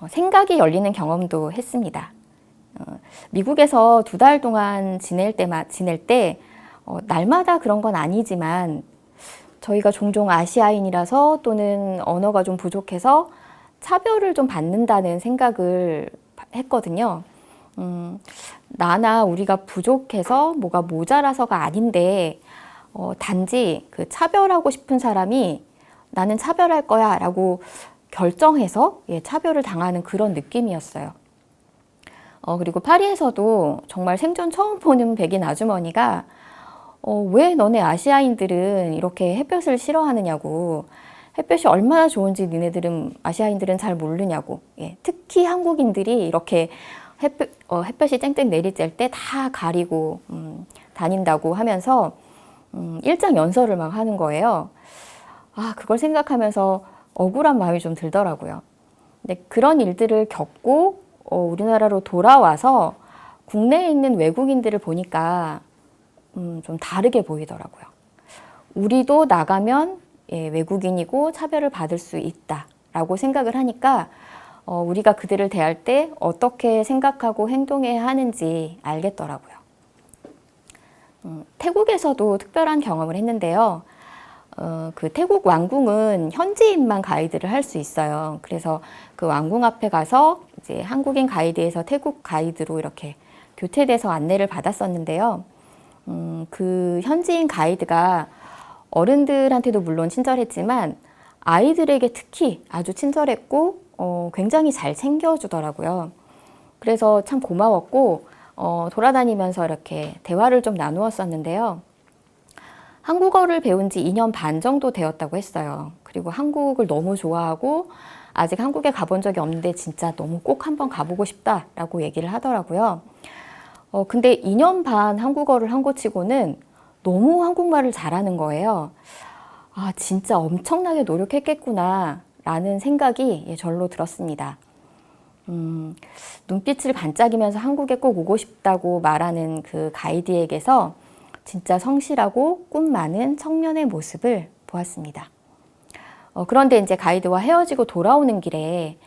어, 생각이 열리는 경험도 했습니다. 어, 미국에서 두 달 동안 지낼 때마 지낼 때 어, 날마다 그런 건 아니지만 저희가 종종 아시아인이라서 또는 언어가 좀 부족해서 차별을 좀 받는다는 생각을 했거든요. 음, 나나 우리가 부족해서 뭐가 모자라서가 아닌데 어, 단지 그 차별하고 싶은 사람이 나는 차별할 거야 라고 결정해서 예, 차별을 당하는 그런 느낌이었어요. 어, 그리고 파리에서도 정말 생전 처음 보는 백인 아주머니가 어, 왜 너네 아시아인들은 이렇게 햇볕을 싫어하느냐고 햇볕이 얼마나 좋은지 니네들은 아시아인들은 잘 모르냐고 예, 특히 한국인들이 이렇게 햇볕, 어, 햇볕이 땡땡 내리쬐을 때다 가리고 음, 다닌다고 하면서 음, 일장 연설을 막 하는 거예요. 아 그걸 생각하면서 억울한 마음이 좀 들더라고요. 근데 그런 일들을 겪고 어, 우리나라로 돌아와서 국내에 있는 외국인들을 보니까 음, 좀 다르게 보이더라고요. 우리도 나가면 예, 외국인이고 차별을 받을 수 있다라고 생각을 하니까 어, 우리가 그들을 대할 때 어떻게 생각하고 행동해야 하는지 알겠더라고요. 음, 태국에서도 특별한 경험을 했는데요. 어, 그 태국 왕궁은 현지인만 가이드를 할 수 있어요. 그래서 그 왕궁 앞에 가서 이제 한국인 가이드에서 태국 가이드로 이렇게 교체돼서 안내를 받았었는데요. 음, 그 현지인 가이드가 어른들한테도 물론 친절했지만 아이들에게 특히 아주 친절했고 어, 굉장히 잘 챙겨주더라고요. 그래서 참 고마웠고 어, 돌아다니면서 이렇게 대화를 좀 나누었었는데요. 한국어를 배운 지 2년 반 정도 되었다고 했어요. 그리고 한국을 너무 좋아하고 아직 한국에 가본 적이 없는데 진짜 너무 꼭 한번 가보고 싶다라고 얘기를 하더라고요. 어, 근데 2년 반 한국어를 한것 치고는 너무 한국말을 잘하는 거예요. 아, 진짜 엄청나게 노력했겠구나, 라는 생각이 예, 절로 들었습니다. 음, 눈빛을 반짝이면서 한국에 꼭 오고 싶다고 말하는 그 가이드에게서 진짜 성실하고 꿈 많은 청년의 모습을 보았습니다. 어, 그런데 이제 가이드와 헤어지고 돌아오는 길에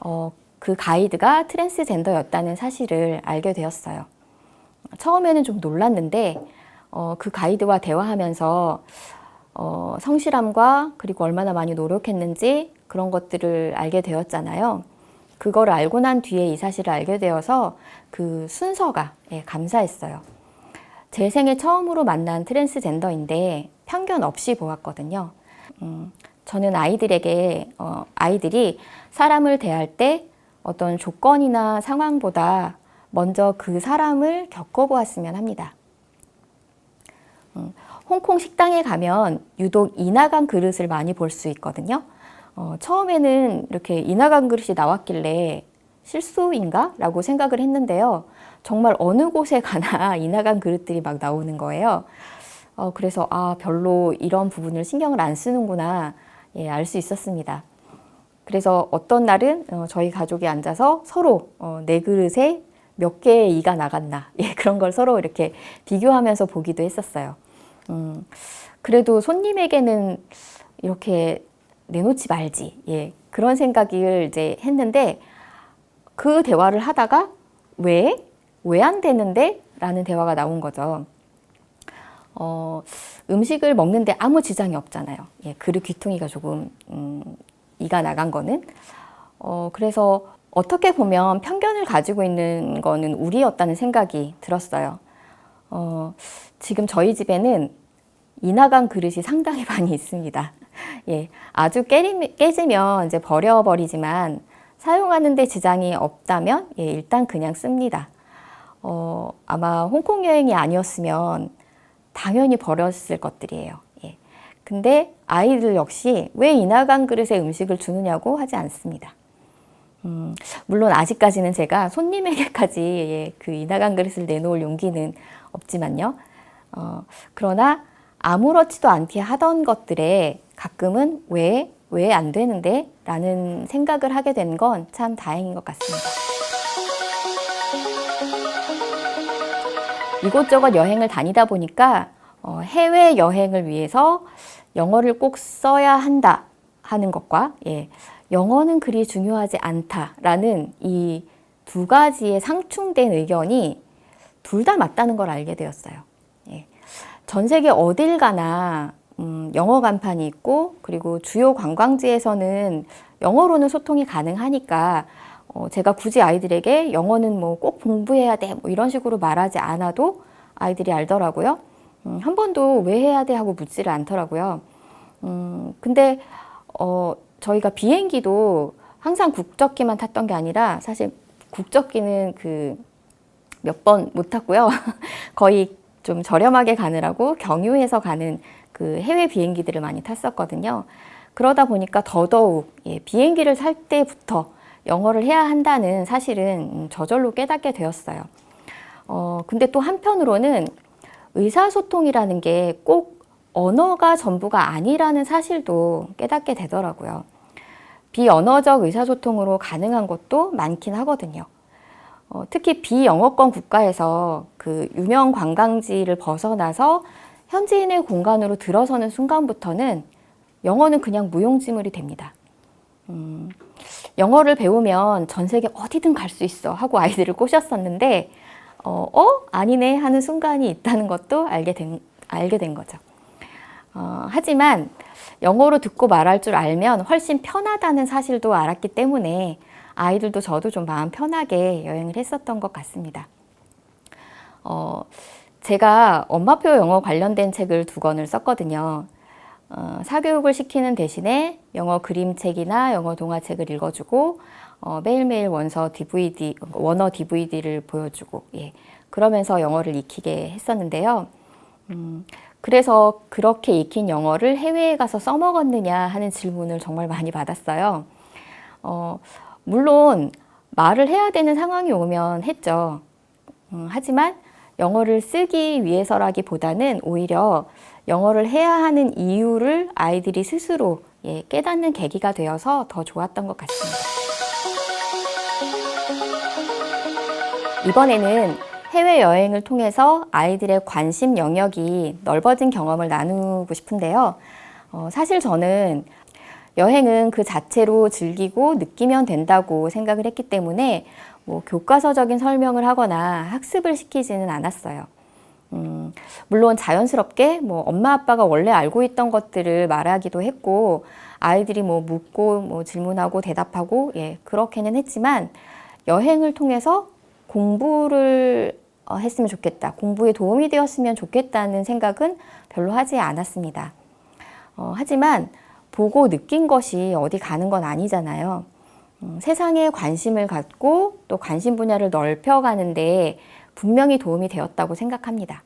어, 그 가이드가 트랜스젠더였다는 사실을 알게 되었어요. 처음에는 좀 놀랐는데 어, 그 가이드와 대화하면서 어, 성실함과 그리고 얼마나 많이 노력했는지 그런 것들을 알게 되었잖아요. 그거를 알고 난 뒤에 이 사실을 알게 되어서 그 순서가 예, 감사했어요. 제 생애 처음으로 만난 트랜스젠더인데 편견 없이 보았거든요. 음, 저는 아이들에게 어, 아이들이 사람을 대할 때 어떤 조건이나 상황보다 먼저 그 사람을 겪어보았으면 합니다. 음, 홍콩 식당에 가면 유독 이나간 그릇을 많이 볼 수 있거든요. 어, 처음에는 이렇게 이나간 그릇이 나왔길래 실수인가? 라고 생각을 했는데요. 정말 어느 곳에 가나 이나간 그릇들이 막 나오는 거예요. 어, 그래서 아, 별로 이런 부분을 신경을 안 쓰는구나. 예, 알 수 있었습니다. 그래서 어떤 날은 어, 저희 가족이 앉아서 서로 어, 내 그릇에 몇 개의 이가 나갔나. 예, 그런 걸 서로 이렇게 비교하면서 보기도 했었어요. 음, 그래도 손님에게는 이렇게 내놓지 말지. 예, 그런 생각을 이제 했는데 그 대화를 하다가 왜? 왜 안 되는데? 라는 대화가 나온 거죠. 어, 음식을 먹는데 아무 지장이 없잖아요. 예, 그릇 귀퉁이가 조금, 음, 이가 나간 거는. 어, 그래서 어떻게 보면 편견을 가지고 있는 거는 우리였다는 생각이 들었어요. 어, 지금 저희 집에는 이 나간 그릇이 상당히 많이 있습니다. 예, 아주 깨리, 깨지면 이제 버려버리지만 사용하는데 지장이 없다면 예, 일단 그냥 씁니다. 어, 아마 홍콩 여행이 아니었으면 당연히 버렸을 것들이에요. 예. 근데 아이들 역시 왜 이나간 그릇에 음식을 주느냐고 하지 않습니다. 음, 물론 아직까지는 제가 손님에게까지 예, 그 이나간 그릇을 내놓을 용기는 없지만요. 어, 그러나 아무렇지도 않게 하던 것들에 가끔은 왜, 왜 안 되는데? 라는 생각을 하게 된 건 참 다행인 것 같습니다. 이곳저곳 여행을 다니다 보니까 어, 해외 여행을 위해서 영어를 꼭 써야 한다 하는 것과 예, 영어는 그리 중요하지 않다라는 이 두 가지의 상충된 의견이 둘 다 맞다는 걸 알게 되었어요. 예. 전 세계 어딜 가나 음, 영어 간판이 있고 그리고 주요 관광지에서는 영어로는 소통이 가능하니까 어, 제가 굳이 아이들에게 영어는 뭐 꼭 공부해야 돼 뭐 이런 식으로 말하지 않아도 아이들이 알더라고요. 음, 한 번도 왜 해야 돼 하고 묻지를 않더라고요. 음, 근데 어, 저희가 비행기도 항상 국적기만 탔던 게 아니라 사실 국적기는 그 몇 번 못 탔고요. 거의 좀 저렴하게 가느라고 경유해서 가는 그 해외 비행기들을 많이 탔었거든요. 그러다 보니까 더더욱 예, 비행기를 탈 때부터 영어를 해야 한다는 사실은 음, 저절로 깨닫게 되었어요. 어, 근데 또 한편으로는 의사소통이라는 게 꼭 언어가 전부가 아니라는 사실도 깨닫게 되더라고요. 비언어적 의사소통으로 가능한 것도 많긴 하거든요. 어, 특히 비영어권 국가에서 그 유명 관광지를 벗어나서 현지인의 공간으로 들어서는 순간부터는 영어는 그냥 무용지물이 됩니다. 음, 영어를 배우면 전 세계 어디든 갈 수 있어 하고 아이들을 꼬셨었는데, 어, 어? 아니네 하는 순간이 있다는 것도 알게 된, 알게 된 거죠. 어, 하지만 영어로 듣고 말할 줄 알면 훨씬 편하다는 사실도 알았기 때문에 아이들도 저도 좀 마음 편하게 여행을 했었던 것 같습니다. 어, 제가 엄마표 영어 관련된 책을 두 권을 썼거든요. 어, 사교육을 시키는 대신에 영어 그림책이나 영어 동화책을 읽어주고 어, 매일매일 원서 DVD, 원어 DVD를 보여주고 예, 그러면서 영어를 익히게 했었는데요. 음, 그래서 그렇게 익힌 영어를 해외에 가서 써먹었느냐 하는 질문을 정말 많이 받았어요. 어, 물론 말을 해야 되는 상황이 오면 했죠. 음, 하지만 영어를 쓰기 위해서라기보다는 오히려 영어를 해야 하는 이유를 아이들이 스스로 예, 깨닫는 계기가 되어서 더 좋았던 것 같습니다. 이번에는 해외 여행을 통해서 아이들의 관심 영역이 넓어진 경험을 나누고 싶은데요. 어, 사실 저는 여행은 그 자체로 즐기고 느끼면 된다고 생각을 했기 때문에 뭐 교과서적인 설명을 하거나 학습을 시키지는 않았어요. 음, 물론 자연스럽게 뭐 엄마 아빠가 원래 알고 있던 것들을 말하기도 했고 아이들이 뭐 묻고 뭐 질문하고 대답하고 예, 그렇게는 했지만 여행을 통해서 공부를 어, 했으면 좋겠다. 공부에 도움이 되었으면 좋겠다는 생각은 별로 하지 않았습니다. 어, 하지만 보고 느낀 것이 어디 가는 건 아니잖아요. 음, 세상에 관심을 갖고 또 관심 분야를 넓혀가는데 분명히 도움이 되었다고 생각합니다.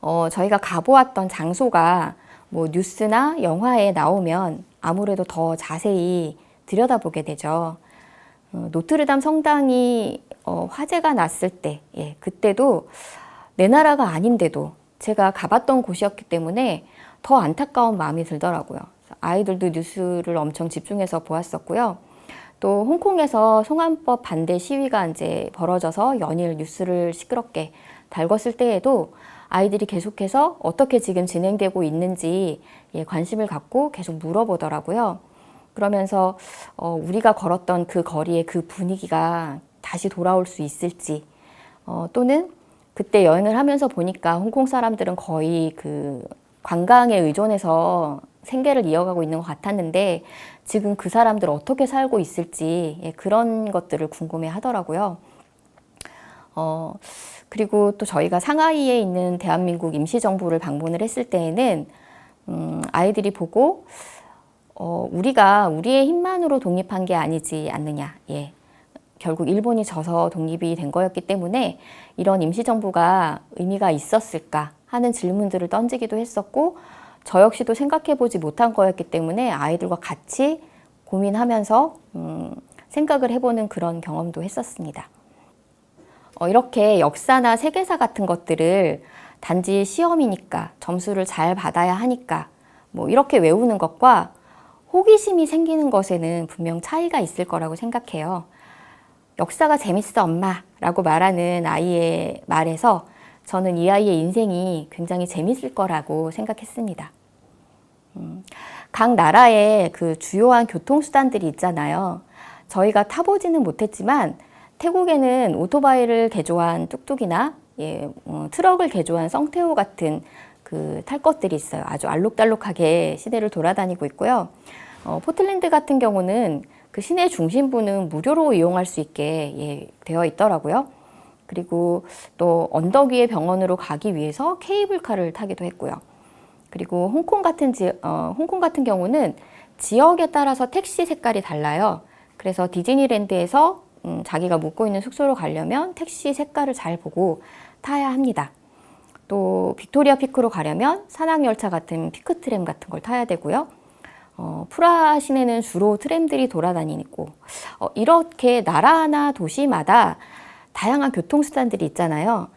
어, 저희가 가보았던 장소가 뭐 뉴스나 영화에 나오면 아무래도 더 자세히 들여다보게 되죠. 어, 노트르담 성당이 어, 화재가 났을 때, 예, 그때도 내 나라가 아닌데도 제가 가봤던 곳이었기 때문에 더 안타까운 마음이 들더라고요. 아이들도 뉴스를 엄청 집중해서 보았었고요. 또 홍콩에서 송환법 반대 시위가 이제 벌어져서 연일 뉴스를 시끄럽게 달궜을 때에도 아이들이 계속해서 어떻게 지금 진행되고 있는지 예, 관심을 갖고 계속 물어보더라고요. 그러면서 어, 우리가 걸었던 그 거리의 그 분위기가 다시 돌아올 수 있을지 어, 또는 그때 여행을 하면서 보니까 홍콩 사람들은 거의 그 관광에 의존해서 생계를 이어가고 있는 것 같았는데 지금 그 사람들 어떻게 살고 있을지 예, 그런 것들을 궁금해 하더라고요. 어, 그리고 또 저희가 상하이에 있는 대한민국 임시정부를 방문을 했을 때에는 음, 아이들이 보고 어, 우리가 우리의 힘만으로 독립한 게 아니지 않느냐. 예. 결국 일본이 져서 독립이 된 거였기 때문에 이런 임시정부가 의미가 있었을까 하는 질문들을 던지기도 했었고 저 역시도 생각해 보지 못한 거였기 때문에 아이들과 같이 고민하면서 음, 생각을 해보는 그런 경험도 했었습니다. 어, 이렇게 역사나 세계사 같은 것들을 단지 시험이니까 점수를 잘 받아야 하니까 뭐 이렇게 외우는 것과 호기심이 생기는 것에는 분명 차이가 있을 거라고 생각해요. 역사가 재밌어 엄마 라고 말하는 아이의 말에서 저는 이 아이의 인생이 굉장히 재밌을 거라고 생각했습니다. 음, 각 나라의 그 주요한 교통수단들이 있잖아요. 저희가 타보지는 못했지만 태국에는 오토바이를 개조한 뚝뚝이나 예, 어, 트럭을 개조한 썽태우 같은 그 탈 것들이 있어요. 아주 알록달록하게 시내를 돌아다니고 있고요. 어, 포틀랜드 같은 경우는 그 시내 중심부는 무료로 이용할 수 있게 예, 되어 있더라고요. 그리고 또 언덕 위의 병원으로 가기 위해서 케이블카를 타기도 했고요. 그리고 홍콩 같은 지, 어, 홍콩 같은 경우는 지역에 따라서 택시 색깔이 달라요. 그래서 디즈니랜드에서 음, 자기가 묵고 있는 숙소로 가려면 택시 색깔을 잘 보고 타야 합니다. 또 빅토리아 피크로 가려면 산악열차 같은 피크트램 같은 걸 타야 되고요. 어, 프라 시내는 주로 트램들이 돌아다니고 어, 이렇게 나라 나 도시마다 다양한 교통수단들이 있잖아요.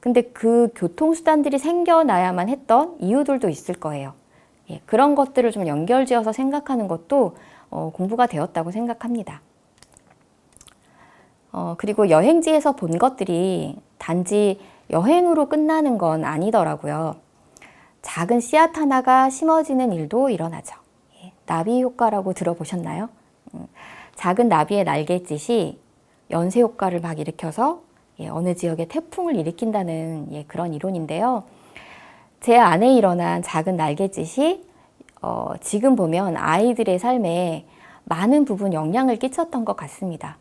근데 그 교통수단들이 생겨나야만 했던 이유들도 있을 거예요. 예, 그런 것들을 좀 연결지어서 생각하는 것도 어, 공부가 되었다고 생각합니다. 어, 그리고 여행지에서 본 것들이 단지 여행으로 끝나는 건 아니더라고요. 작은 씨앗 하나가 심어지는 일도 일어나죠. 예, 나비 효과라고 들어보셨나요? 음, 작은 나비의 날갯짓이 연쇄 효과를 막 일으켜서 예, 어느 지역에 태풍을 일으킨다는 예, 그런 이론인데요. 제 안에 일어난 작은 날갯짓이 어, 지금 보면 아이들의 삶에 많은 부분 영향을 끼쳤던 것 같습니다.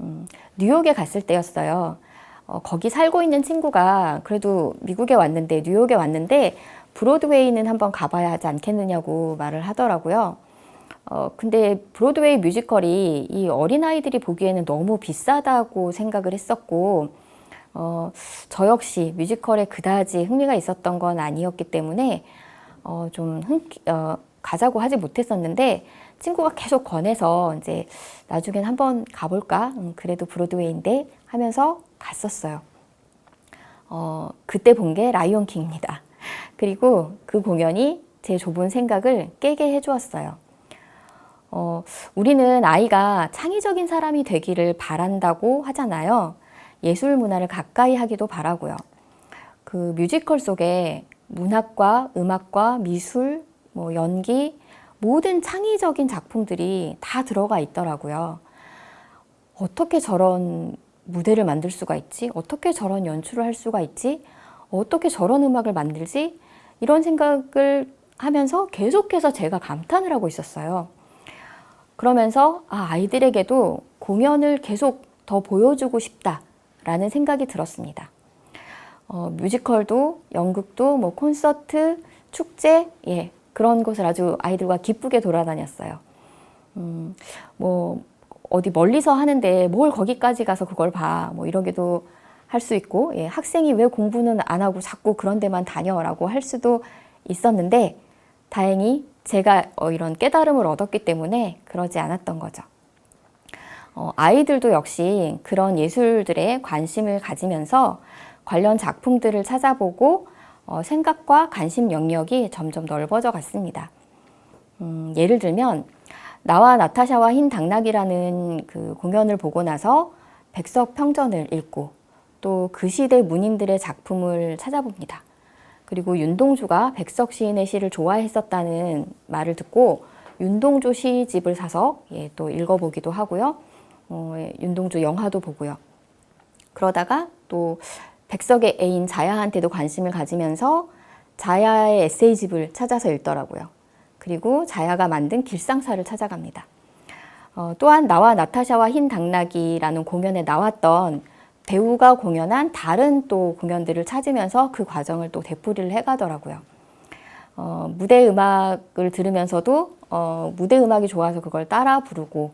음, 뉴욕에 갔을 때였어요. 어, 거기 살고 있는 친구가 그래도 미국에 왔는데 뉴욕에 왔는데 브로드웨이는 한번 가봐야 하지 않겠느냐고 말을 하더라고요. 어, 근데 브로드웨이 뮤지컬이 이 어린아이들이 보기에는 너무 비싸다고 생각을 했었고, 어, 저 역시 뮤지컬에 그다지 흥미가 있었던 건 아니었기 때문에, 어, 좀 흥, 어, 가자고 하지 못했었는데, 친구가 계속 권해서 이제 나중엔 한번 가볼까? 음, 그래도 브로드웨이인데 하면서 갔었어요. 어, 그때 본 게 라이온 킹입니다. 그리고 그 공연이 제 좁은 생각을 깨게 해주었어요. 어, 우리는 아이가 창의적인 사람이 되기를 바란다고 하잖아요. 예술 문화를 가까이 하기도 바라고요. 그 뮤지컬 속에 문학과 음악과 미술, 뭐 연기, 모든 창의적인 작품들이 다 들어가 있더라고요. 어떻게 저런 무대를 만들 수가 있지? 어떻게 저런 연출을 할 수가 있지? 어떻게 저런 음악을 만들지? 이런 생각을 하면서 계속해서 제가 감탄을 하고 있었어요. 그러면서 아, 아이들에게도 공연을 계속 더 보여주고 싶다라는 생각이 들었습니다. 어, 뮤지컬도 연극도 뭐 콘서트, 축제, 예, 그런 곳을 아주 아이들과 기쁘게 돌아다녔어요. 음, 뭐 어디 멀리서 하는데 뭘 거기까지 가서 그걸 봐. 뭐 이러기도 할 수 있고, 예, 학생이 왜 공부는 안 하고 자꾸 그런 데만 다녀라고 할 수도 있었는데, 다행히 제가 어, 이런 깨달음을 얻었기 때문에 그러지 않았던 거죠. 어, 아이들도 역시 그런 예술들에 관심을 가지면서 관련 작품들을 찾아보고 어, 생각과 관심 영역이 점점 넓어져 갔습니다. 음, 예를 들면 나와 나타샤와 흰 당나귀라는 그 공연을 보고 나서 백석 평전을 읽고 또 그 시대 문인들의 작품을 찾아봅니다. 그리고 윤동주가 백석 시인의 시를 좋아했었다는 말을 듣고 윤동주 시집을 사서 예, 또 읽어보기도 하고요. 어, 예, 윤동주 영화도 보고요. 그러다가 또 백석의 애인 자야한테도 관심을 가지면서 자야의 에세이집을 찾아서 읽더라고요. 그리고 자야가 만든 길상사를 찾아갑니다. 어, 또한 나와 나타샤와 흰 당나귀라는 공연에 나왔던 배우가 공연한 다른 또 공연들을 찾으면서 그 과정을 또 되풀이를 해가더라고요. 어, 무대 음악을 들으면서도 어, 무대 음악이 좋아서 그걸 따라 부르고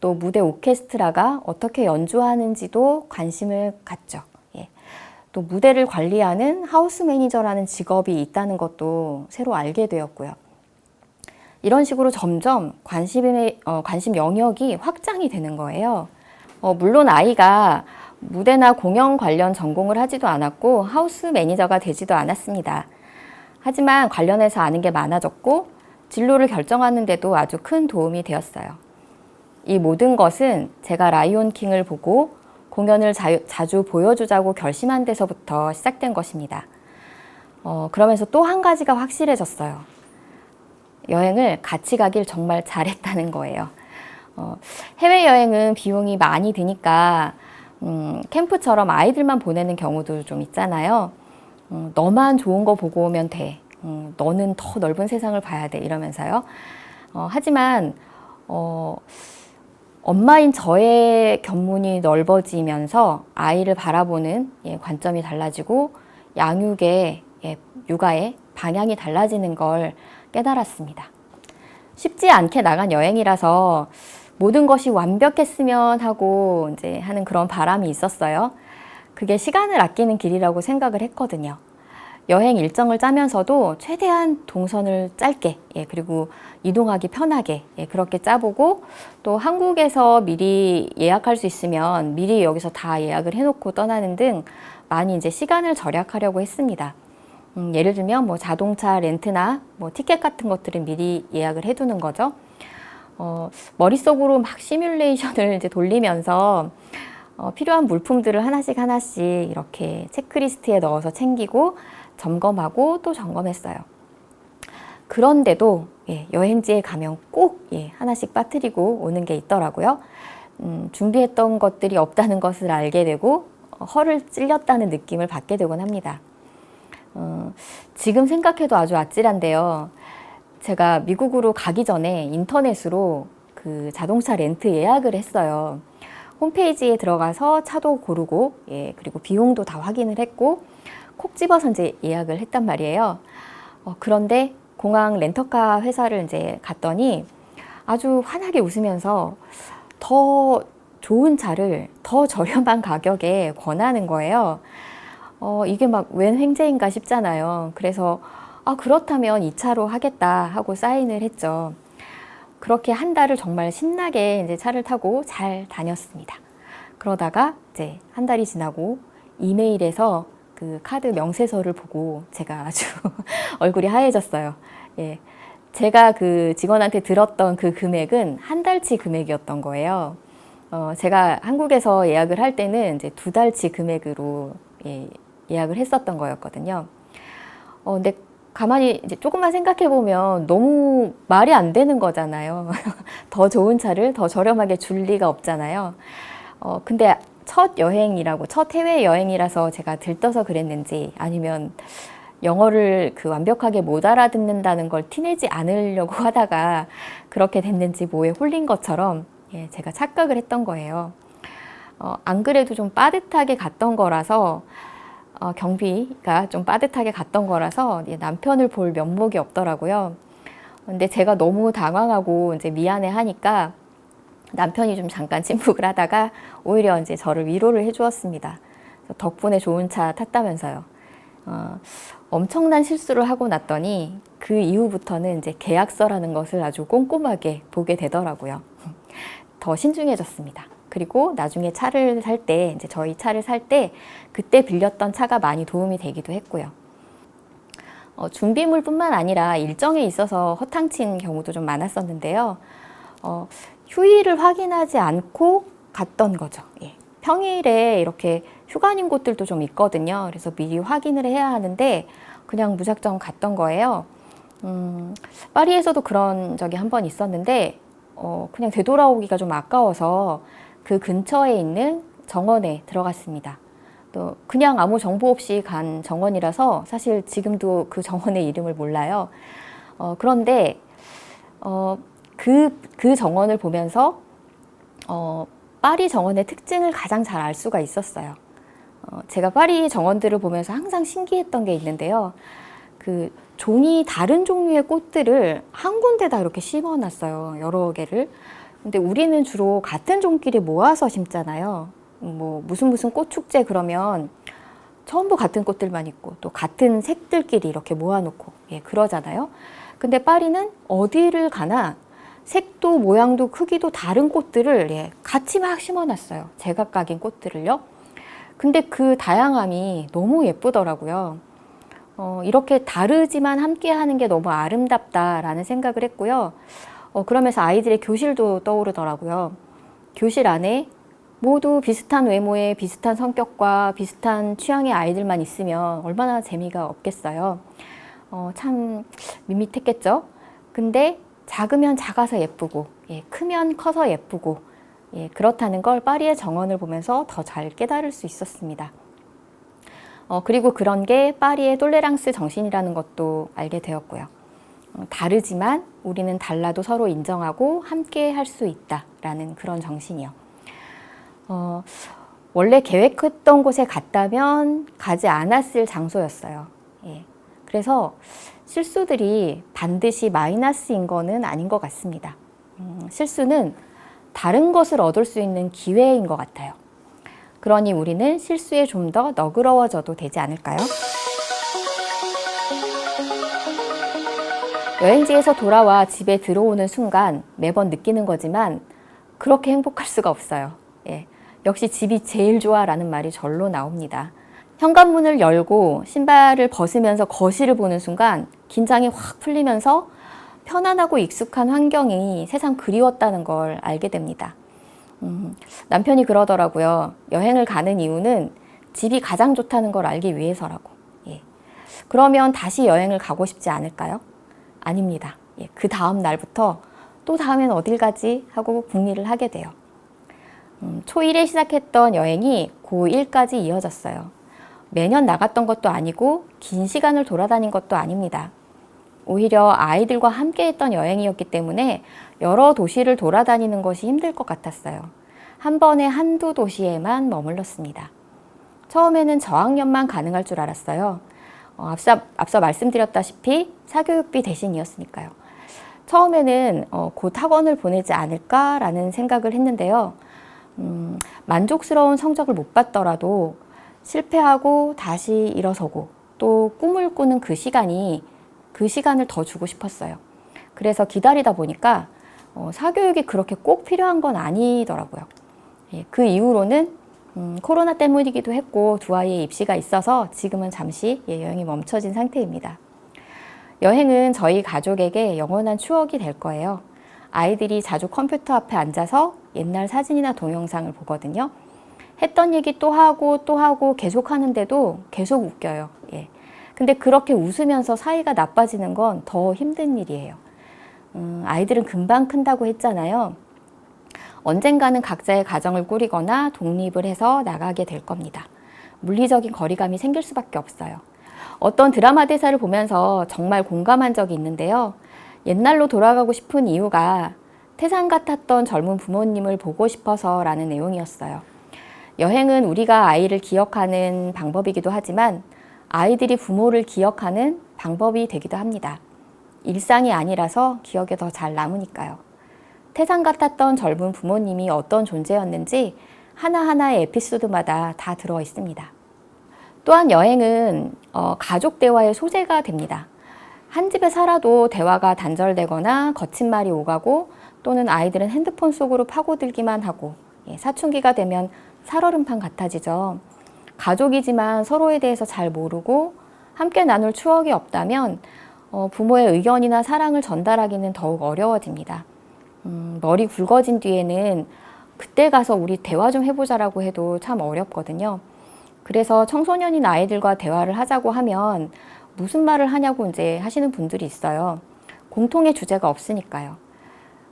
또 무대 오케스트라가 어떻게 연주하는지도 관심을 갖죠. 예. 또 무대를 관리하는 하우스 매니저라는 직업이 있다는 것도 새로 알게 되었고요. 이런 식으로 점점 관심의 어, 관심 영역이 확장이 되는 거예요. 어, 물론 아이가 무대나 공연 관련 전공을 하지도 않았고 하우스 매니저가 되지도 않았습니다. 하지만 관련해서 아는 게 많아졌고 진로를 결정하는데도 아주 큰 도움이 되었어요. 이 모든 것은 제가 라이온 킹을 보고 공연을 자, 주 보여주자고 결심한 데서부터 시작된 것입니다. 어, 그러면서 또 한 가지가 확실해졌어요. 여행을 같이 가길 정말 잘했다는 거예요. 어, 해외여행은 비용이 많이 드니까 음, 캠프처럼 아이들만 보내는 경우도 좀 있잖아요. 음, 너만 좋은 거 보고 오면 돼. 음, 너는 더 넓은 세상을 봐야 돼. 이러면서요. 어, 하지만 어, 엄마인 저의 견문이 넓어지면서 아이를 바라보는 예, 관점이 달라지고 양육의 예, 육아의 방향이 달라지는 걸 깨달았습니다. 쉽지 않게 나간 여행이라서 모든 것이 완벽했으면 하고 이제 하는 그런 바람이 있었어요. 그게 시간을 아끼는 길이라고 생각을 했거든요. 여행 일정을 짜면서도 최대한 동선을 짧게, 예, 그리고 이동하기 편하게, 예, 그렇게 짜보고 또 한국에서 미리 예약할 수 있으면 미리 여기서 다 예약을 해놓고 떠나는 등 많이 이제 시간을 절약하려고 했습니다. 음, 예를 들면 뭐 자동차 렌트나 뭐 티켓 같은 것들은 미리 예약을 해두는 거죠. 어, 머릿속으로 막 시뮬레이션을 이제 돌리면서 어, 필요한 물품들을 하나씩 하나씩 이렇게 체크리스트에 넣어서 챙기고 점검하고 또 점검했어요. 그런데도 예, 여행지에 가면 꼭 예, 하나씩 빠뜨리고 오는 게 있더라고요. 음, 준비했던 것들이 없다는 것을 알게 되고 어, 허를 찔렸다는 느낌을 받게 되곤 합니다. 어, 지금 생각해도 아주 아찔한데요. 제가 미국으로 가기 전에 인터넷으로 그 자동차 렌트 예약을 했어요. 홈페이지에 들어가서 차도 고르고, 예, 그리고 비용도 다 확인을 했고, 콕 집어서 이제 예약을 했단 말이에요. 어, 그런데 공항 렌터카 회사를 이제 갔더니 아주 환하게 웃으면서 더 좋은 차를 더 저렴한 가격에 권하는 거예요. 어, 이게 막 웬 횡재인가 싶잖아요. 그래서 아, 그렇다면 이 차로 하겠다 하고 사인을 했죠. 그렇게 한 달을 정말 신나게 이제 차를 타고 잘 다녔습니다. 그러다가 이제 한 달이 지나고 이메일에서 그 카드 명세서를 보고 제가 아주 얼굴이 하얘졌어요. 예. 제가 그 직원한테 들었던 그 금액은 한 달치 금액이었던 거예요. 어, 제가 한국에서 예약을 할 때는 이제 두 달치 금액으로 예, 예약을 했었던 거였거든요. 어, 근데 가만히 이제 조금만 생각해 보면 너무 말이 안 되는 거잖아요. 더 좋은 차를 더 저렴하게 줄 리가 없잖아요. 어, 근데 첫 여행이라고, 첫 해외 여행이라서 제가 들떠서 그랬는지 아니면 영어를 그 완벽하게 못 알아듣는다는 걸 티내지 않으려고 하다가 그렇게 됐는지 뭐에 홀린 것처럼 예, 제가 착각을 했던 거예요. 어, 안 그래도 좀 빠듯하게 갔던 거라서 어, 경비가 좀 빠듯하게 갔던 거라서 예, 남편을 볼 면목이 없더라고요. 근데 제가 너무 당황하고 이제 미안해 하니까 남편이 좀 잠깐 침묵을 하다가 오히려 이제 저를 위로를 해주었습니다. 덕분에 좋은 차 탔다면서요. 어, 엄청난 실수를 하고 났더니 그 이후부터는 이제 계약서라는 것을 아주 꼼꼼하게 보게 되더라고요. 더 신중해졌습니다. 그리고 나중에 차를 살 때, 이제 저희 차를 살 때, 그때 빌렸던 차가 많이 도움이 되기도 했고요. 어, 준비물뿐만 아니라 일정에 있어서 허탕친 경우도 좀 많았었는데요. 어, 휴일을 확인하지 않고 갔던 거죠. 예. 평일에 이렇게 휴관인 곳들도 좀 있거든요. 그래서 미리 확인을 해야 하는데 그냥 무작정 갔던 거예요. 음, 파리에서도 그런 적이 한 번 있었는데 어, 그냥 되돌아오기가 좀 아까워서 그 근처에 있는 정원에 들어갔습니다. 또 그냥 아무 정보 없이 간 정원이라서 사실 지금도 그 정원의 이름을 몰라요. 어, 그런데 어, 그, 그 정원을 보면서 어, 파리 정원의 특징을 가장 잘 알 수가 있었어요. 어, 제가 파리 정원들을 보면서 항상 신기했던 게 있는데요. 그 종이 다른 종류의 꽃들을 한 군데다 이렇게 심어놨어요. 여러 개를. 근데 우리는 주로 같은 종끼리 모아서 심잖아요. 뭐 무슨 무슨 꽃 축제 그러면 전부 같은 꽃들만 있고 또 같은 색들끼리 이렇게 모아놓고 예 그러잖아요. 근데 파리는 어디를 가나 색도 모양도 크기도 다른 꽃들을 예, 같이 막 심어놨어요. 제각각인 꽃들을요. 근데 그 다양함이 너무 예쁘더라고요. 어, 이렇게 다르지만 함께 하는 게 너무 아름답다라는 생각을 했고요. 어, 그러면서 아이들의 교실도 떠오르더라고요. 교실 안에 모두 비슷한 외모에 비슷한 성격과 비슷한 취향의 아이들만 있으면 얼마나 재미가 없겠어요. 어, 참 밋밋했겠죠. 근데 작으면 작아서 예쁘고, 예, 크면 커서 예쁘고, 예, 그렇다는 걸 파리의 정원을 보면서 더 잘 깨달을 수 있었습니다. 어, 그리고 그런 게 파리의 똘레랑스 정신이라는 것도 알게 되었고요. 어, 다르지만 우리는 달라도 서로 인정하고 함께 할 수 있다라는 그런 정신이요. 어, 원래 계획했던 곳에 갔다면 가지 않았을 장소였어요. 예. 그래서 실수들이 반드시 마이너스인 거는 아닌 것 같습니다. 음, 실수는 다른 것을 얻을 수 있는 기회인 것 같아요. 그러니 우리는 실수에 좀 더 너그러워져도 되지 않을까요? 여행지에서 돌아와 집에 들어오는 순간 매번 느끼는 거지만 그렇게 행복할 수가 없어요. 예. 역시 집이 제일 좋아라는 말이 절로 나옵니다. 현관문을 열고 신발을 벗으면서 거실을 보는 순간 긴장이 확 풀리면서 편안하고 익숙한 환경이 세상 그리웠다는 걸 알게 됩니다. 음, 남편이 그러더라고요. 여행을 가는 이유는 집이 가장 좋다는 걸 알기 위해서라고. 예. 그러면 다시 여행을 가고 싶지 않을까요? 아닙니다. 예. 그 다음 날부터 또 다음엔 어딜 가지? 하고 궁리를 하게 돼요. 음, 초1에 시작했던 여행이 고1까지 이어졌어요. 매년 나갔던 것도 아니고 긴 시간을 돌아다닌 것도 아닙니다. 오히려 아이들과 함께 했던 여행이었기 때문에 여러 도시를 돌아다니는 것이 힘들 것 같았어요. 한 번에 한두 도시에만 머물렀습니다. 처음에는 저학년만 가능할 줄 알았어요. 어, 앞서, 앞서 말씀드렸다시피 사교육비 대신이었으니까요. 처음에는 어, 곧 학원을 보내지 않을까라는 생각을 했는데요. 음, 만족스러운 성적을 못 받더라도 실패하고 다시 일어서고 또 꿈을 꾸는 그 시간이 그 시간을 더 주고 싶었어요. 그래서 기다리다 보니까 어, 사교육이 그렇게 꼭 필요한 건 아니더라고요. 예, 그 이후로는 음, 코로나 때문이기도 했고 두 아이의 입시가 있어서 지금은 잠시 예, 여행이 멈춰진 상태입니다. 여행은 저희 가족에게 영원한 추억이 될 거예요. 아이들이 자주 컴퓨터 앞에 앉아서 옛날 사진이나 동영상을 보거든요. 했던 얘기 또 하고 또 하고 계속 하는데도 계속 웃겨요. 예. 근데 그렇게 웃으면서 사이가 나빠지는 건 더 힘든 일이에요. 음, 아이들은 금방 큰다고 했잖아요. 언젠가는 각자의 가정을 꾸리거나 독립을 해서 나가게 될 겁니다. 물리적인 거리감이 생길 수밖에 없어요. 어떤 드라마 대사를 보면서 정말 공감한 적이 있는데요. 옛날로 돌아가고 싶은 이유가 태산 같았던 젊은 부모님을 보고 싶어서 라는 내용이었어요. 여행은 우리가 아이를 기억하는 방법이기도 하지만 아이들이 부모를 기억하는 방법이 되기도 합니다. 일상이 아니라서 기억에 더 잘 남으니까요. 태산 같았던 젊은 부모님이 어떤 존재였는지 하나하나의 에피소드마다 다 들어 있습니다. 또한 여행은 어, 가족 대화의 소재가 됩니다. 한 집에 살아도 대화가 단절되거나 거친 말이 오가고 또는 아이들은 핸드폰 속으로 파고들기만 하고 예, 사춘기가 되면 살얼음판 같아지죠. 가족이지만 서로에 대해서 잘 모르고 함께 나눌 추억이 없다면 어, 부모의 의견이나 사랑을 전달하기는 더욱 어려워집니다. 음, 머리 굵어진 뒤에는 그때 가서 우리 대화 좀 해보자라고 해도 참 어렵거든요. 그래서 청소년인 아이들과 대화를 하자고 하면 무슨 말을 하냐고 이제 하시는 분들이 있어요. 공통의 주제가 없으니까요.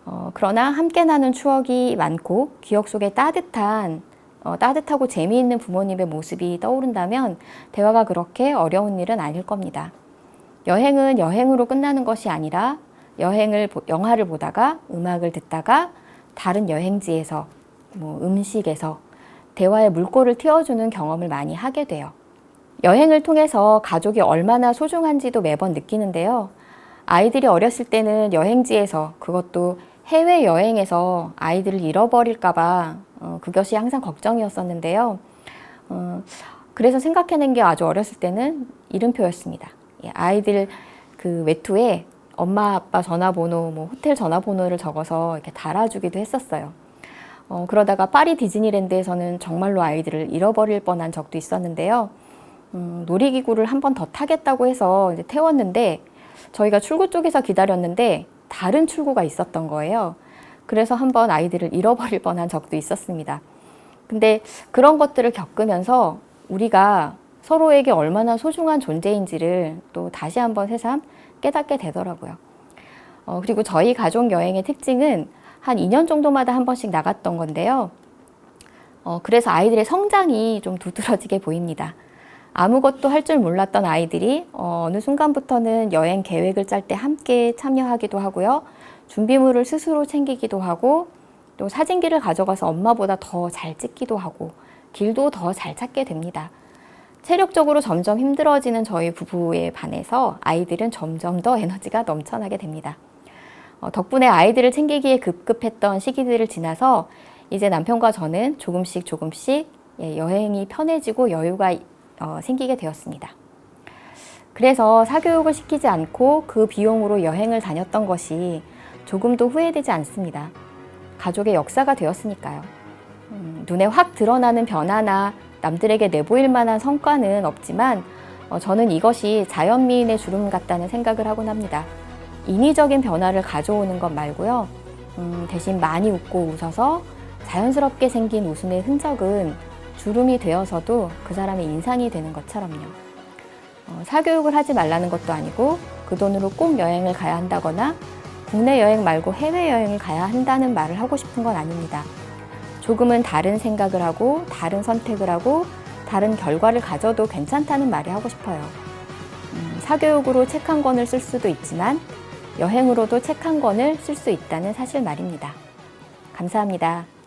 어, 그러나 함께 나눈 추억이 많고 기억 속에 따뜻한 어, 따뜻하고 재미있는 부모님의 모습이 떠오른다면 대화가 그렇게 어려운 일은 아닐 겁니다. 여행은 여행으로 끝나는 것이 아니라 여행을 영화를 보다가 음악을 듣다가 다른 여행지에서 뭐 음식에서 대화의 물꼬를 틔워주는 경험을 많이 하게 돼요. 여행을 통해서 가족이 얼마나 소중한지도 매번 느끼는데요. 아이들이 어렸을 때는 여행지에서 그것도 해외 여행에서 아이들을 잃어버릴까봐 어, 그것이 항상 걱정이었었는데요. 어, 그래서 생각해낸 게 아주 어렸을 때는 이름표였습니다. 예, 아이들 그 외투에 엄마 아빠 전화번호, 뭐 호텔 전화번호를 적어서 이렇게 달아주기도 했었어요. 어, 그러다가 파리 디즈니랜드에서는 정말로 아이들을 잃어버릴 뻔한 적도 있었는데요. 음, 놀이기구를 한 번 더 타겠다고 해서 이제 태웠는데 저희가 출구 쪽에서 기다렸는데 다른 출구가 있었던 거예요. 그래서 한 번 아이들을 잃어버릴 뻔한 적도 있었습니다. 근데 그런 것들을 겪으면서 우리가 서로에게 얼마나 소중한 존재인지를 또 다시 한번 새삼 깨닫게 되더라고요. 어, 그리고 저희 가족 여행의 특징은 한 2년 정도마다 한 번씩 나갔던 건데요. 어, 그래서 아이들의 성장이 좀 두드러지게 보입니다. 아무것도 할 줄 몰랐던 아이들이 어, 어느 순간부터는 여행 계획을 짤 때 함께 참여하기도 하고요. 준비물을 스스로 챙기기도 하고 또 사진기를 가져가서 엄마보다 더 잘 찍기도 하고 길도 더 잘 찾게 됩니다. 체력적으로 점점 힘들어지는 저희 부부에 반해서 아이들은 점점 더 에너지가 넘쳐나게 됩니다. 어, 덕분에 아이들을 챙기기에 급급했던 시기들을 지나서 이제 남편과 저는 조금씩 조금씩 예, 여행이 편해지고 여유가 어, 생기게 되었습니다. 그래서 사교육을 시키지 않고 그 비용으로 여행을 다녔던 것이 조금도 후회되지 않습니다. 가족의 역사가 되었으니까요. 음, 눈에 확 드러나는 변화나 남들에게 내보일 만한 성과는 없지만 어, 저는 이것이 자연미인의 주름 같다는 생각을 하곤 합니다. 인위적인 변화를 가져오는 것 말고요. 음, 대신 많이 웃고 웃어서 자연스럽게 생긴 웃음의 흔적은 주름이 되어서도 그 사람의 인상이 되는 것처럼요. 어, 사교육을 하지 말라는 것도 아니고 그 돈으로 꼭 여행을 가야 한다거나 국내 여행 말고 해외 여행을 가야 한다는 말을 하고 싶은 건 아닙니다. 조금은 다른 생각을 하고 다른 선택을 하고 다른 결과를 가져도 괜찮다는 말이 하고 싶어요. 음, 사교육으로 책 한 권을 쓸 수도 있지만 여행으로도 책 한 권을 쓸 수 있다는 사실 말입니다. 감사합니다.